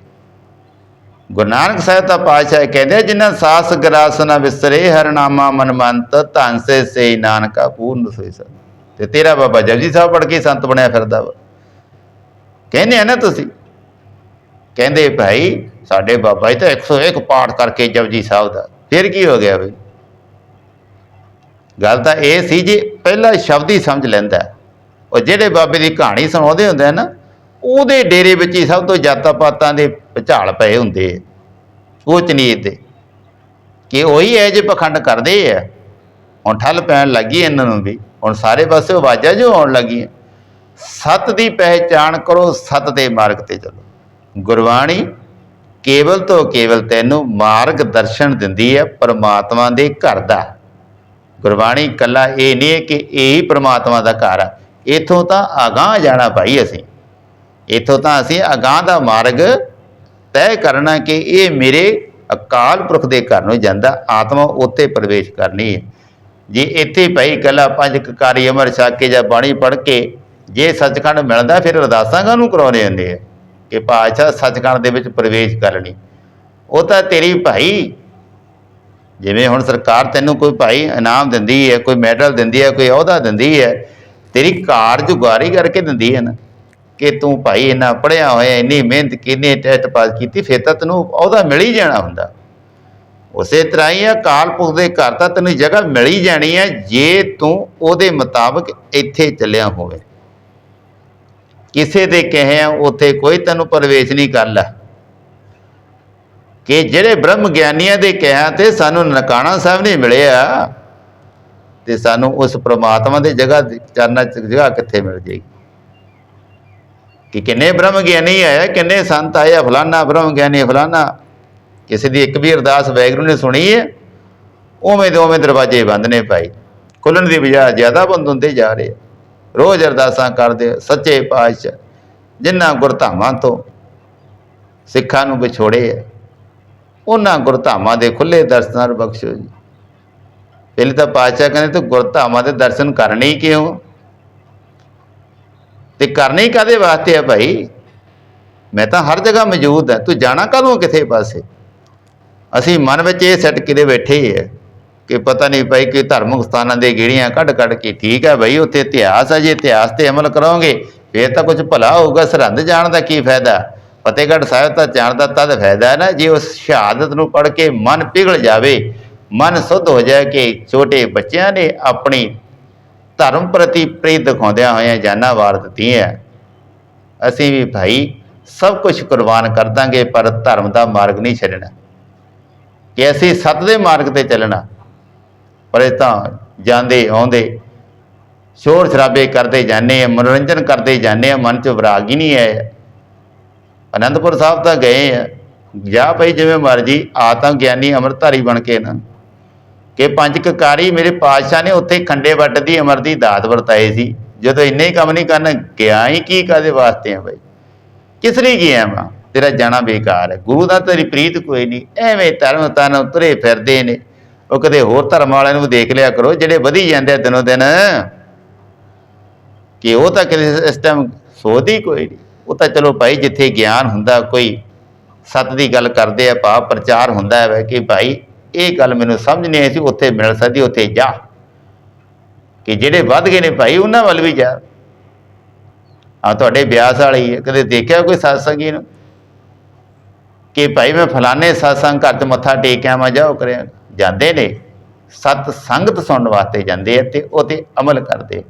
ਗੁਰੂ ਨਾਨਕ ਸਾਹਿਬ ਤਾਂ ਪਾਤਸ਼ਾਹ ਕਹਿੰਦੇ ਜਿਨ੍ਹਾਂ ਸਾਸ ਗਰਾਸ ਨਾ ਵਿਸਰੇ ਹਰਨਾਮਾ ਮਨਮੰਤ, ਧੰਨ ਸੇ ਸੇ ਨਾਨਕਾ ਪੂਰਨ ਸੋਈ ਸਤ ਤੇ ਤੇਰਾ ਬਾਬਾ ਜਪਜੀ ਸਾਹਿਬ ਪੜ ਕੇ ਸੰਤ ਬਣਿਆ ਫਿਰਦਾ ਵਾ। ਕਹਿੰਦੇ ਆ ਨਾ ਤੁਸੀਂ? ਕਹਿੰਦੇ, ਭਾਈ, ਸਾਡੇ ਬਾਬਾ ਜੀ ਤਾਂ 101 ਪਾਠ ਕਰਕੇ ਜਪਜੀ ਸਾਹਿਬ ਦਾ। ਫਿਰ ਕੀ ਹੋ ਗਿਆ ਬਈ? ਗੱਲ ਤਾਂ ਇਹ ਸੀ ਜੇ ਪਹਿਲਾ ਸ਼ਬਦ ਹੀ ਸਮਝ ਲੈਂਦਾ। ਉਹ ਜਿਹੜੇ ਬਾਬੇ ਦੀ ਕਹਾਣੀ ਸੁਣਾਉਂਦੇ ਹੁੰਦੇ ਹਨ ਉਹਦੇ ਡੇਰੇ ਵਿੱਚ ਹੀ ਸਭ ਤੋਂ ਜਾਤਾਂ ਪਾਤਾਂ ਦੇ ਭੁਚਾਲ ਪਏ ਹੁੰਦੇ ਆ ਉੱਚ ਨੀਚ ਦੇ ਕਿ ਉਹੀ ਹੈ ਜੇ ਪਖੰਡ ਕਰਦੇ ਆ। ਹੁਣ ਠੱਲ ਪੈਣ ਲੱਗੀ ਇਹਨਾਂ ਨੂੰ ਵੀ। ਹੁਣ ਸਾਰੇ ਪਾਸੇ ਆਵਾਜ਼ਾਂ ਜੋ ਆਉਣ ਲੱਗੀਆਂ। ਸਤ ਦੀ ਪਹਿਚਾਣ ਕਰੋ, ਸਤ ਦੇ ਮਾਰਗ ਤੇ ਚੱਲੋ। ਗੁਰਬਾਣੀ ਕੇਵਲ ਤੋਂ ਕੇਵਲ ਤੈਨੂੰ ਮਾਰਗ ਦਰਸ਼ਨ ਦਿੰਦੀ ਹੈ ਪਰਮਾਤਮਾ ਦੇ ਘਰ ਦਾ। ਗੁਰਬਾਣੀ ਕੱਲਾ ਇਹ ਨਹੀਂ ਹੈ ਕਿ ਇਹ ਹੀ ਪ੍ਰਮਾਤਮਾ ਦਾ ਘਰ ਆ। ਇਥੋਂ ਤਾਂ ਅਗਾਹ ਜਾਣਾ ਭਾਈ ਅਸੀਂ। ਇਥੋਂ ਤਾਂ ਅਸੀਂ ਅਗਾਹ ਦਾ ਮਾਰਗ ਤੈਅ ਕਰਨਾ ਕਿ ਇਹ ਮੇਰੇ ਅਕਾਲ ਪੁਰਖ ਦੇ ਘਰ ਨੂੰ ਜਾਂਦਾ, ਆਤਮਾ ਉੱਥੇ ਪ੍ਰਵੇਸ਼ ਕਰਨੀ ਹੈ। ਜੇ ਇੱਥੇ ਭਾਈ ਕੱਲਾ ਪੰਜ ਕਕਾਰੀ ਅਮਰ ਛਕ ਕੇ ਜਾਂ ਬਾਣੀ ਪੜ੍ਹ ਕੇ ਜੇ ਸੱਚਖੰਡ ਮਿਲਦਾ, ਫਿਰ ਅਰਦਾਸਾਂ ਕਾਹਨੂੰ ਕਰਾਉਣੇ ਹੁੰਦੇ ਆ? ਕਿ ਪਾਤਸ਼ਾਹ ਸੱਚਖੰਡ ਦੇ ਵਿੱਚ ਪ੍ਰਵੇਸ਼ ਕਰਨੀ ਉਹ ਤਾਂ ਤੇਰੀ ਭਾਈ, ਜਿਵੇਂ ਹੁਣ ਸਰਕਾਰ ਤੈਨੂੰ ਕੋਈ ਭਾਈ ਇਨਾਮ ਦਿੰਦੀ ਹੈ, ਕੋਈ ਮੈਡਲ ਦਿੰਦੀ ਹੈ, ਕੋਈ ਅਹੁਦਾ ਦਿੰਦੀ ਹੈ ਤੇਰੀ ਕਾਰਜਗੁਜ਼ਾਰੀ ਕਰਕੇ ਦਿੰਦੀ ਹੈ ਨਾ, ਕਿ ਤੂੰ ਭਾਈ ਇੰਨਾ ਪੜਿਆ ਹੋਇਆ, ਇੰਨੀ ਮਿਹਨਤ ਕੀਤੀ ਟੈਸਟ ਪਾਸ ਕੀਤੀ, ਫਿਰ ਤਾਂ ਤੈਨੂੰ ਉਹਦਾ ਮਿਲ ਹੀ ਜਾਣਾ ਹੁੰਦਾ। ਉਸੇ ਤਰ੍ਹਾਂ ਹੀ ਆ, ਕਾਲ ਪੁਰਖ ਦੇ ਘਰ ਤਾਂ ਤੈਨੂੰ ਜਗ੍ਹਾ ਮਿਲ ਹੀ ਜਾਣੀ ਹੈ ਜੇ ਤੂੰ ਉਹਦੇ ਮੁਤਾਬਕ ਇੱਥੇ ਚੱਲਿਆ ਹੋਵੇ। ਕਿਸੇ ਦੇ ਕਹੇ ਆ, ਉੱਥੇ ਕੋਈ ਤੈਨੂੰ ਪ੍ਰਵੇਸ਼ ਨਹੀਂ ਕਰਦਾ ਕਿ ਜਿਹੜੇ ਬ੍ਰਹਮ ਗਿਆਨੀਆਂ ਦੇ ਕਹਿਆ ਤੇ ਸਾਨੂੰ ਨਨਕਾਣਾ ਸਾਹਿਬ ਨੇ ਮਿਲਿਆ। ਤੇ ਸਾਨੂੰ ਉਸ ਪ੍ਰਮਾਤਮਾ ਦੇ ਜਗ੍ਹਾ ਚਰਨਾਂ ਚ ਜਗ੍ਹਾ ਕਿੱਥੇ ਮਿਲ ਜੇਗੀ ਕਿ ਕਿੰਨੇ ਬ੍ਰਹਮ ਗਿਆਨੀ ਆਇਆ ਕਿੰਨੇ ਸੰਤ ਆਏ ਆ, ਫਲਾਨਾ ਬ੍ਰਹਮ ਗਿਆਨੀ ਫਲਾਨਾ। ਕਿਸੇ ਦੀ ਇੱਕ ਵੀ ਅਰਦਾਸ ਵੈਗਰੂ ਨੇ ਸੁਣੀ ਹੈ ਉਵੇਂ ਦੇ ਉਵੇਂ ਦਰਵਾਜ਼ੇ ਬੰਦ ਨੇ ਭਾਈ। ਖੁੱਲਣ ਦੀ ਬਜਾਏ ਜ਼ਿਆਦਾ ਬੰਦ ਹੁੰਦੇ ਜਾ ਰਹੇ ਰੋਜ਼ ਅਰਦਾਸਾਂ ਕਰਦੇ ਸੱਚੇ ਪਾਤਸ਼ਾਹ ਜਿਨ੍ਹਾਂ ਗੁਰਧਾਮਾਂ ਤੋਂ ਸਿੱਖਾਂ ਨੂੰ ਵਿਛੋੜੇ ਆ। ਉਹਨਾਂ ਗੁਰਧਾਮਾਂ ਦੇ ਖੁੱਲੇ ਦਰਸ਼ਨਾਂ ਬਖਸ਼ੋ ਜੀ। ਪਹਿਲੇ ਤਾਂ ਪਾਤਸ਼ਾਹ ਕਹਿੰਦੇ ਤੂੰ ਗੁਰਧਾਮਾਂ ਦੇ ਦਰਸ਼ਨ ਕਰਨੇ ਹੀ ਕਿਉਂ ਤੇ ਕਰਨੇ ਹੀ ਕਾਦੇ ਵਾਸਤੇ ਆ ਭਾਈ ਮੈਂ ਤਾਂ ਹਰ ਜਗ੍ਹਾ ਮੌਜੂਦ ਹਾਂ ਤੂੰ ਜਾਣਾ ਕਦੋਂ ਕਿਥੇ ਪਾਸੇ ਅਸੀਂ ਮਨ ਵਿੱਚ ਇਹ ਸੈੱਟ ਕਿਤੇ ਬੈਠੇ ਹੀ ਹੈ ਕਿ ਪਤਾ ਨਹੀਂ ਭਾਈ ਕਿ ਧਾਰਮਿਕ ਸਥਾਨਾਂ ਦੇ ਗੇੜੀਆਂ ਕੱਢ ਕੱਢ ਕੇ ਠੀਕ ਹੈ ਭਾਈ ਉੱਥੇ ਇਤਿਹਾਸ ਹੈ ਜੇ ਇਤਿਹਾਸ ਤੇ ਅਮਲ ਕਰੋਗੇ ਫੇਰ ਤਾਂ ਕੁਝ ਭਲਾ ਹੋਊਗਾ ਸਰਹੰਦ ਜਾਣ ਦਾ ਕੀ ਫਾਇਦਾ ਫਤਿਹਗੜ੍ਹ ਸਾਹਿਬ ਤਾਂ ਜਾਣ ਦਾ ਤਦ ਫਾਇਦਾ ਹੈ ਨਾ ਜੇ ਉਸ ਸ਼ਹਾਦਤ ਨੂੰ ਪੜ੍ਹ ਕੇ ਮਨ ਪਿਘਲ ਜਾਵੇ ਮਨ ਸੁੱਧ ਹੋ ਜਾਏ ਕਿ ਛੋਟੇ ਬੱਚਿਆਂ ਨੇ ਆਪਣੀ ਧਰਮ ਪ੍ਰਤੀ ਪ੍ਰੇਮ ਦਿਖਾਉਂਦਿਆਂ ਹੋਇਆਂ ਜਾਨਾਂ ਵਾਰ ਦਿੱਤੀਆਂ ਅਸੀਂ ਵੀ ਭਾਈ ਸਭ ਕੁਝ ਕੁਰਬਾਨ ਕਰ ਦਾਂਗੇ, ਪਰ ਧਰਮ ਦਾ ਮਾਰਗ ਨਹੀਂ ਛੱਡਣਾ। ਕਿ ਅਸੀਂ ਸੱਤ ਦੇ ਮਾਰਗ ਤੇ ਚੱਲਣਾ, ਪਰ ਇਹ ਤਾਂ ਜਾਂਦੇ ਆਉਂਦੇ ਸ਼ੋਰ ਸ਼ਰਾਬੇ ਕਰਦੇ ਜਾਂਦੇ ਆ, ਮਨੋਰੰਜਨ ਕਰਦੇ ਜਾਂਦੇ ਆ, ਮਨ ਚ ਵਿਰਾਗ ਹੀ ਨਹੀਂ ਹੈ ਅਨੰਦਪੁਰ ਸਾਹਿਬ ਤਾਂ ਗਏ ਆ। ਜਾ ਭਾਈ ਜਿਵੇਂ ਮਰਜ਼ੀ, ਆ ਤਾਂ ਗਿਆਨੀ ਅਮਰਧਾਰੀ ਬਣ ਕੇ ਨਾ। ਕਿ ਪੰਜ ਕਕਾਰੀ ਮੇਰੇ ਪਾਤਸ਼ਾਹ ਨੇ ਉੱਥੇ ਖੰਡੇ ਵੱਟ ਦੀ ਅਮਰ ਦੀ ਦਾਤ ਵਰਤਾਈ ਸੀ। ਜਦੋਂ ਇੰਨੇ ਹੀ ਕੰਮ ਨਹੀਂ ਕਰਨ, ਗਿਆ ਹੀ ਕੀ ਕਾਦੇ ਵਾਸਤੇ ਆ ਭਾਈ ਕਿਸ ਲਈ ਗਿਆ ਵਾ? ਤੇਰਾ ਜਾਣਾ ਬੇਕਾਰ ਹੈ। ਗੁਰੂ ਦਾ ਤੇਰੀ ਪ੍ਰੀਤ ਕੋਈ ਨਹੀਂ। ਐਵੇਂ ਧਰਮ ਤਨ ਤੁਰੇ ਫਿਰਦੇ ਨੇ। ਉਹ ਕਦੇ ਹੋਰ ਧਰਮ ਵਾਲਿਆਂ ਨੂੰ ਦੇਖ ਲਿਆ ਕਰੋ, ਜਿਹੜੇ ਵਧੀ ਜਾਂਦੇ ਆ ਦਿਨੋਂ ਦਿਨ। ਕਿ ਉਹ ਤਾਂ ਕਿਸੇ ਇਸ ਟਾਈਮ ਸੋਧੀ ਕੋਈ ਨਹੀਂ। ਉਹ ਤਾਂ ਚਲੋ ਭਾਈ, ਜਿੱਥੇ ਗਿਆਨ ਹੁੰਦਾ, ਕੋਈ ਸੱਤ ਦੀ ਗੱਲ ਕਰਦੇ ਆ, ਭਾਵ ਪ੍ਰਚਾਰ ਹੁੰਦਾ ਹੈ ਕਿ ਭਾਈ ਇਹ ਗੱਲ ਮੈਨੂੰ ਸਮਝ ਨਹੀਂ ਆਈ ਸੀ, ਉੱਥੇ ਮਿਲ ਸਕਦੀ, ਉੱਥੇ ਜਾ। ਕਿ ਜਿਹੜੇ ਵੱਧ ਗਏ ਨੇ ਭਾਈ, ਉਹਨਾਂ ਵੱਲ ਵੀ ਜਾ। ਆ ਤੁਹਾਡੇ ਬਿਆਸ ਵਾਲੀ ਕਦੇ ਦੇਖਿਆ ਕੋਈ ਸਤਸੰਗੀ ਨੂੰ? ਕਿ ਭਾਈ, ਮੈਂ ਫਲਾਣੇ ਸਤਸੰਗ ਘਰ 'ਚ ਮੱਥਾ ਟੇਕਿਆ ਮੈਂ ਜਾਓ ਕਰਿਆ। ਜਾਂਦੇ ਨੇ। ਸਤ ਸੰਗਤ ਸੁਣਨ ਵਾਸਤੇ ਜਾਂਦੇ ਆ ਤੇ ਉਹ ਤੇ ਅਮਲ ਕਰਦੇ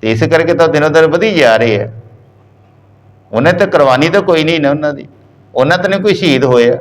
ਤੇ ਇਸ ਕਰਕੇ ਤਾਂ ਦਿਨੋ ਦਿਨ ਵਧੀ ਜਾ ਰਹੇ ਆ। ਉਹਨੇ ਤਾਂ ਕੁਰਬਾਨੀ ਤਾਂ ਕੋਈ ਨਹੀਂ ਨਾ ਉਹਨਾਂ ਦੀ। ਉਹਨਾਂ ਤਾਂ ਨਹੀਂ ਕੋਈ ਸ਼ਹੀਦ ਹੋਇਆ।